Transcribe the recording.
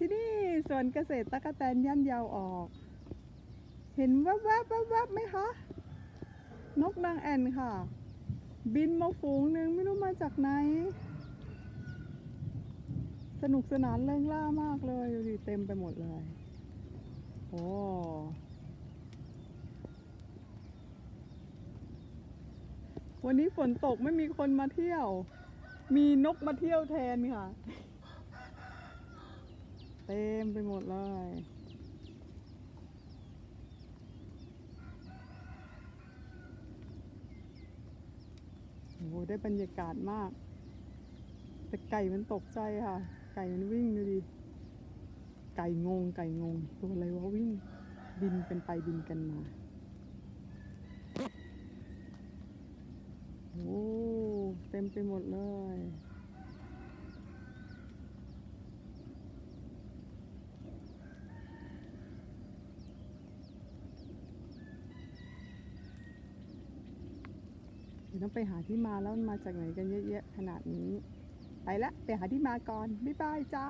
ที่นี่สวนเกษตรตะกะแตนย่านยาวออก เห็นแวบๆแวบๆไหมคะ นกนางแอ่นค่ะ บินมาฝูงหนึ่งไม่รู้มาจากไหน สนุกสนานเริงล่ามากเลยดูดิเต็มไปหมดเลย โอ้วันนี้ฝนตกไม่มีคนมาเที่ยว มีนกมาเที่ยวแทนค่ะ เต็มไปหมดเลยโอ้โหได้บรรยากาศมาก แต่ไก่มันตกใจค่ะ ไก่มันวิ่งดูดิ ไก่งง ไก่งง ตัวอะไรวะวิ่ง บินเป็นไปบินกันมา โอ้ เต็มไปหมดเลย ดี๋ยวต้องไปหาที่มาแล้วมันมาจากไหนกันเยอะแยะขนาดนี้ ไปละ ไปหาที่มาก่อน บ๊ายบายจ้า